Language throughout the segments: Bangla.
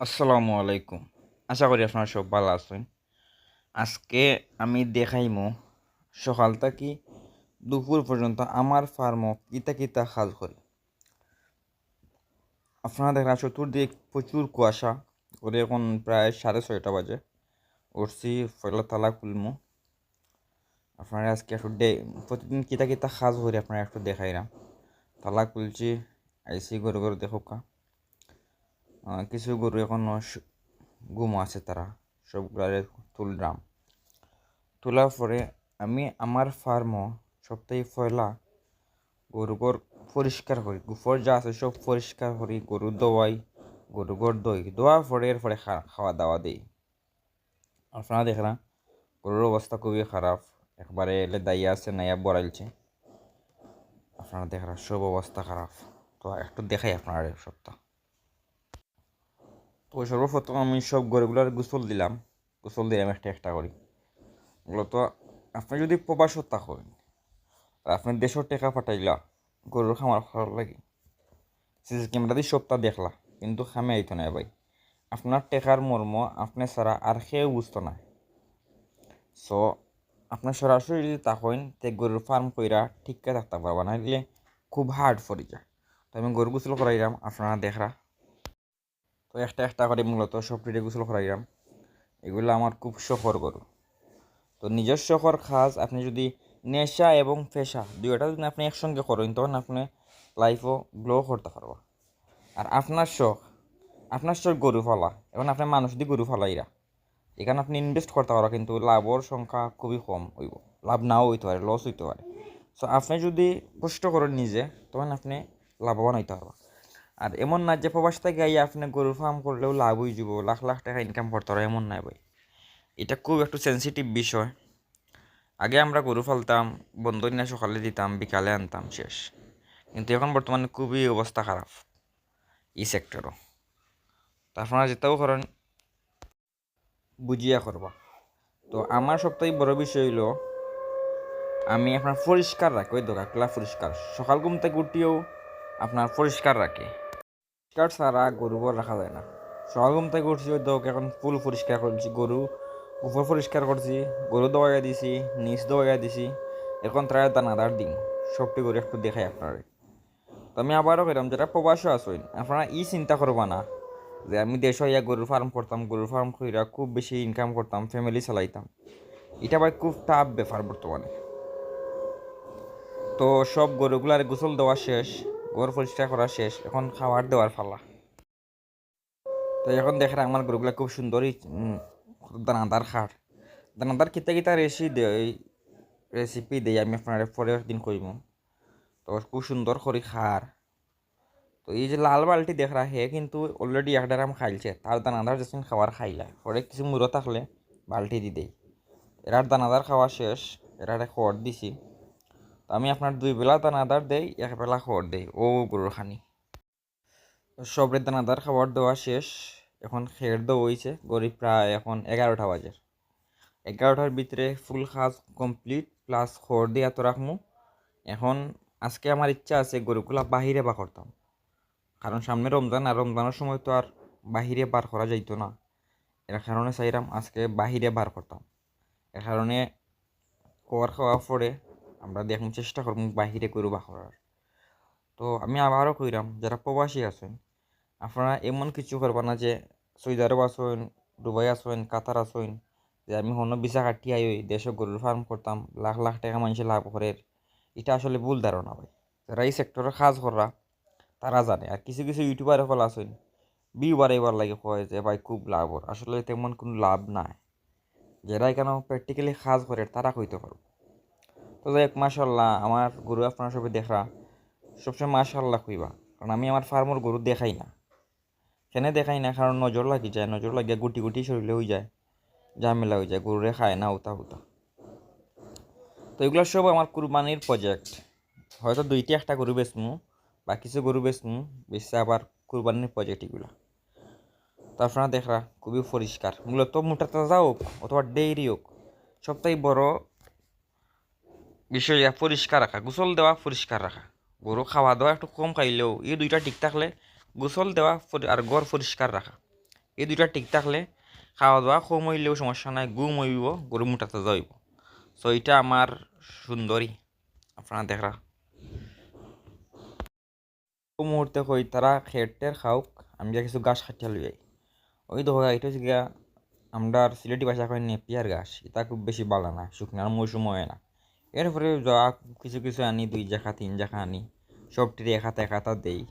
আসসালামু আলাইকুম। আশা করি আপনারা সব ভালো আছেন। আজকে আমি দেখাইমো সকাল থেকে দুপুর পর্যন্ত আমার ফার্মও কিতা কিতা কাজ করি। আপনারা দেখেন চতুর্দিক প্রচুর কুয়াশা। করে এখন প্রায় সাড়ে ছয়টা বাজে। উঠছি পয়লা তালা খুলমু। আপনারা আজকে একটু ডে প্রতিদিন কিতা কিতা কাজ করি আপনারা একটু দেখাইলাম। তালা খুলছি আইসি গরু গরু দেখো কা। আহ, কিছু গরু এখনও স- গুম আছে তারা। সবগুলারে তুললাম তোলার পরে আমি আমার ফার্মও সপ্তাহে পয়লা গরুগর পরিষ্কার করি। গুফর যা আছে সব পরিষ্কার করি, গরু দোয়াই গরুগর দই দোয়ার পরে এরপরে খাওয়া দাওয়া দিই। আপনারা দেখলাম গরুর অবস্থা খুবই খারাপ। একবারে এলে দাইয়া আছে, নাইয়া বড়াইলছে। আপনারা দেখলাম সব অবস্থা খারাপ। তো একটু দেখাই আপনারা সপ্তাহ তো সর্বপ্রথম আমি সব গরুগুলার গোসল দিলাম। গোসল দিলাম একটা একটা করি। মূলত আপনি যদি প্রবাসত থাকেন, আর আপনি দেশের টেকা পাঠাইলা, গরুর খামার খাওয়ার লাগে, সিসি ক্যামেরা দিয়ে সপ্তাহ দেখলা, কিন্তু খামে আইতো না ভাই। আপনার টেকার মর্ম আপনি ছাড়া আর কেউ বুঝতো না। সো আপনার সরাসরি যদি থাকেন, তে গরুর ফার্ম কইরা ঠিককে থাকতে পারবা না খুব হার্ড পড়ে যায় তো আমি গরু গোসল করাইলাম, আপনারা দেখরা। তো একটা একটা করে মূলত সব রেডি গোসল করাইলাম। এগুলো আমার খুব শখর গরু। তো নিজের শখর কাজ আপনি যদি নেশা এবং পেশা দুইটা যদি আপনি একসঙ্গে করেন, তখন আপনি লাইফও গ্লো করতে পারবা। আর আপনার শখ আপনার শখ গরু ফলা এবং আপনি মানুষ দিয়ে গরু ফলাইরা এখানে আপনি ইনভেস্ট করতে পারবা, কিন্তু লাভর সংখ্যা খুবই কম হইব। লাভ নাও হইতে পারে লস হইতে পারে। সো আপনি যদি কষ্ট করেন নিজে, তখন আপনি লাভবান হইতে পারবা। আর এমন না যে প্রবাস থেকে আইয়া আপনি গরুর ফার্ম করলেও লাভ হয়ে যাব লাখ লাখ টাকা ইনকাম করতে পারো, এমন নাই ভাই। এটা খুব একটু সেন্সিটিভ বিষয়। আগে আমরা গরু ফালতাম, বন্ধ দিনে সকালে দিতাম, বিকালে আনতাম, শেষ। কিন্তু এখন বর্তমানে খুবই অবস্থা খারাপ এই সেক্টরও তা যেটাও করেন, বুঝিয়া করবা। তো আমার সবথেকে বড় বিষয় হইল, আমি আপনার পরিষ্কার রাখি, ওই দোকানগুলা পরিষ্কার। সকাল ঘুম থেকে উঠিয়েও আপনার পরিষ্কার রাখি। পরিষ্কার ছাড়া গরু রাখা যায় না। সকাল থেকে উঠছি, ওই দোক এখন ফুল পরিষ্কার করছি গরু উপর পরিষ্কার করছি, গরু দোয়াইয়া দিছি, নিচ দোয়াইয়া দিছি, এখন তারা দানাদার দিন সবটি গরু একটু দেখাই আপনারে। তো আমি আবারও কইলাম যেটা প্রবাসও আসইন আপনারা ই চিন্তা করবা না যে আমি দেশ হইয়া গরুর ফার্ম করতাম, গরুর ফার্ম কইরা খুব বেশি ইনকাম করতাম ফ্যামিলি চালাইতাম। এটা ভাই খুব টাফ ব্যাপার বর্তমানে। তো সব গরুগুলার গোসল দেওয়া শেষ গরু পরিষ্কার করা শেষ। এখন খাবার দেওয়ার ফালা তো এখন দেখেন আমার গরুগুলা খুব সুন্দরই দানাদার খার দানাদার কিতা কিতা রেসি রেসিপি দেই, আমি আপনার পরে একদিন কইম তো খুব সুন্দর করে খার। তো এই যে লাল বালটি দেখরা হে কিন্তু অলরেডি একটা আম খাইলছে। তার দানাদার যখন খাবার খাইলা। পরে কিছু মুড়ো থাকলে বালটি দি দেই। এরার দানাদার খাওয়া শেষ, এরারে খড় দিছি। তো আমি আপনার দুই বেলা দানাদার দেই, এক বেলা খড় দেই। ও গরুর খানি। সবরে দানাদার খাবার দেওয়া শেষ। এখন খের দেওয়া হয়েছে গরিব প্রায় এখন এগারোটা বাজে। এগারোটার ভিতরে ফুল খাজ কমপ্লিট প্লাস খড় দিয়ে এত রাখমু। এখন আজকে আমার ইচ্ছা আছে গরুগুলা বাহিরে বা করতাম। কারণ সামনে রমজান, আর রমজানের সময় তো আর বাহিরে বার করা যাইতো না। এর কারণে চাইলাম আজকে বাহিরে বার করতাম। এর কারণে খাওয়ার খাওয়া পরে আমরা দেখুন চেষ্টা করব বাহিরে গরু বা করার। তো আমি আবারও কইরাম, যারা প্রবাসী আছেন, আপনারা এমন কিছু করবা না যে সৌদি আরব আসেন দুবাই আসেন কাতার আসেন যে আমি হন্য বিশা কাটিয়ে আই দেশে গরুর ফার্ম করতাম, লাখ লাখ টাকা মানুষের লাভ করে এটা আসলে ভুল ধারণা ভাই। যারা এই সেক্টরে কাজ করা তারা জানে। আর কিছু কিছু ইউটিউবার হল আছেন বিউ বাড়াইবার লাগে কয় যে, ভাই, খুব লাভ আসলে তেমন কোনো লাভ নাই। যারা এখানে প্র্যাকটিক্যালি কাজ করে তারা কইতে পারব তো যাই হোক মাসাল্লাহ আমার গরু আপনারা সবাই দেখা সবসময় মাশাল্লাহ কইবা, কারণ আমি আমার ফার্মর গরু দেখাই না। কেন দেখাই না? কারণ নজর লাগি যায়, নজর লাগিয়া গুটি গুটি শরীরে হয়ে যায়, ঝামেলা হয়ে যায়, গরুরে খায় না, উতা উতা তো এগুলো সব আমার কুরবানির প্রজেক্ট হয়তো দুইটি একটা গরু বেচমু বা কিছু গরু বেচমু, বেচছে আবার কুরবানির প্রজেক্ট এগুলো। তো আপনারা দেখরা, খুবই পরিষ্কার। মূলত মোটা তাজা হোক অথবা ডেইরি হোক সবথেকে বড় বিষয় পরিষ্কার রাখা গোসল দেওয়া পরিষ্কার রাখা গরু খাওয়া দাওয়া একটু কম খাইলেও, এই দুইটা ঠিক থাকলে গোসল দেওয়া আর ঘর পরিষ্কার রাখা এই দুইটা ঠিক থাকলে খাওয়া দাওয়া কম হইলেও সমস্যা নাই ঘুম হইব গরু মোটাতে যাইব সো এটা আমার সুন্দরী আপনারা দেখরা মুহূর্তে কই তারা খেটের খাওক, আমি যা কিছু গাছ খাটিয়া লই যাই ওই তো এটা হচ্ছে গিয়া আমরা সিলেটি ভাষা কয় নেপিয়ার গাছ এটা খুব বেশি বালা না শুকনার মৌসুম হয় না। এরপরে যা কিছু কিছু আনি, দুই জাখা, তিন জাখা আনি। সবটির এক হাতে এক হাতা দেই।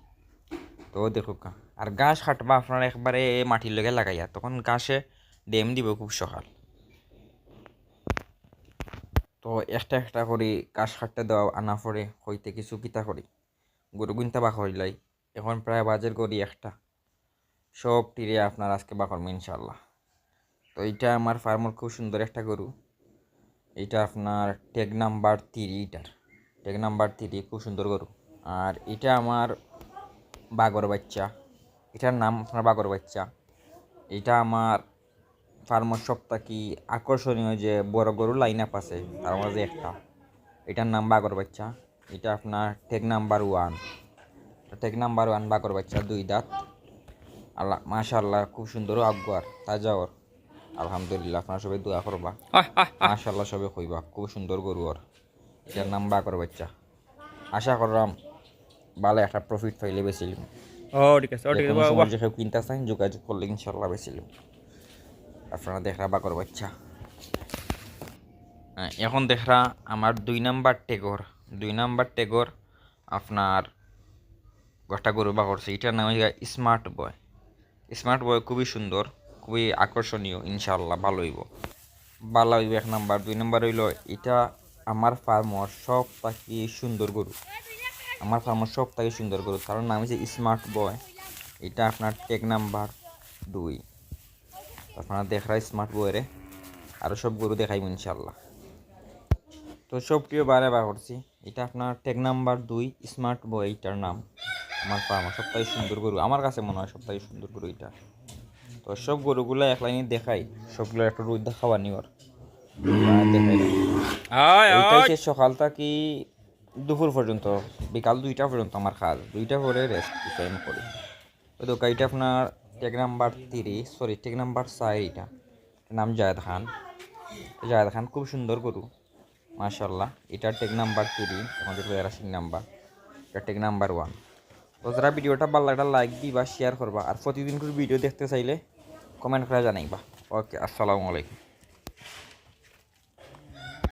তো দেখো কা আর গাছ কাটবা আপনার একবারে মাটির লগে লাগাইয়া, তখন গাছে ডেম দিব খুব সকাল। তো একটা একটা করে গাছ কাটতে দেওয়া, আনা পরে হইতে কিছু কিতা করি। গরু গুনতে বা হইলাই এখন প্রায় বাজার করি একটা। সব টিরে আপনার আজকে বা করব ইনশাল্লাহ তো এইটা আমার ফার্মর খুব সুন্দর একটা গরু। এইটা আপনার টেক নাম্বার থ্রি এটার। টেক নাম্বার থ্রি খুব সুন্দর গরু। আর এটা আমার বাগর বাচ্চা। এটার নাম আপনার বাগর বাচ্চা। এটা আমার ফার্মার সপ্তাহ কি আকর্ষণীয় যে বড় গরু লাইন আপ আছে, তার মাঝে একটা। এটার নাম বাগর বাচ্চা। এটা আপনার take number one take number one বাগর বাচ্চা, দুই দাঁত। আল্লাহ মাশাল্লাহ খুব সুন্দর আগুয়ার তাজা ওর। আলহামদুলিল্লাহ আপনারা সবাই দোয়া করবা। মাশাল্লাহ সবাই কইবা খুব সুন্দর গরু ওর। এটার নাম বাগর বাচ্চা। আশা করলাম ভালো একটা প্রফিট পাইলে বেছিলাম ও ঠিক আছে ও ঠিক আছে। যে কিনতে চান যোগাযোগ করলে ইনশাল্লাহ বেছিলাম আপনারা দেখরা বাগর বাচ্চা। হ্যাঁ, এখন দেখরা আমার দুই নাম্বার টেগর। দুই নাম্বার টেগর আপনার একটা গরু বা করছে এটার নাম স্মার্ট বয়। স্মার্ট বয় খুবই সুন্দর। খুবই আকর্ষণীয় ইনশাল্লাহ ভালো হইব। ভালো হইব এক নাম্বার। দুই নাম্বার হইল, এটা আমার ফার্মর সব থাকি সুন্দর গরু। আমার ফার্মর সব থেকে সুন্দর গরু। কারণ নাম হচ্ছে স্মার্ট বয় এটা আপনার টেক নাম্বার দুই। আপনারা দেখরা স্মার্ট বয়রে আরও সব গরু দেখাইব ইনশাল্লাহ তো সব প্রিয় বারে বার করছি। এটা আপনার টেক নাম্বার দুই স্মার্ট বয় এইটার নাম। আমার ফার্মার সবথেকে সুন্দর গরু। আমার কাছে মনে হয় সবথেকে সুন্দর গরু এটা। তো সব গরুগুলো এক লাইনে দেখাই। সবগুলো একটা রোদ দেখাবা নিওর দেখাই সকাল থেকে দুপুর পর্যন্ত বিকাল দুইটা পর্যন্ত আমার কাজ দুইটা পরে রেস্ট টাইম করি। ওই তো গাড়িটা আপনার টেক নাম্বার তিরিশ সরি টেক নাম্বার চার এটা এটার নাম জায়দ খান। জায়দ খান খুব সুন্দর গরু মাশাল্লাহ এটা টেক নাম্বার তিরিশ আমাদের রাশিং নাম্বার এটা টেক নাম্বার ওয়ান তো যারা ভিডিওটা ভালো লাগলে লাইক দিবা শেয়ার করবা। আর প্রতিদিন করে ভিডিও দেখতে চাইলে কমেন্ট করে জানাইবা। ওকে আসসালামু আলাইকুম।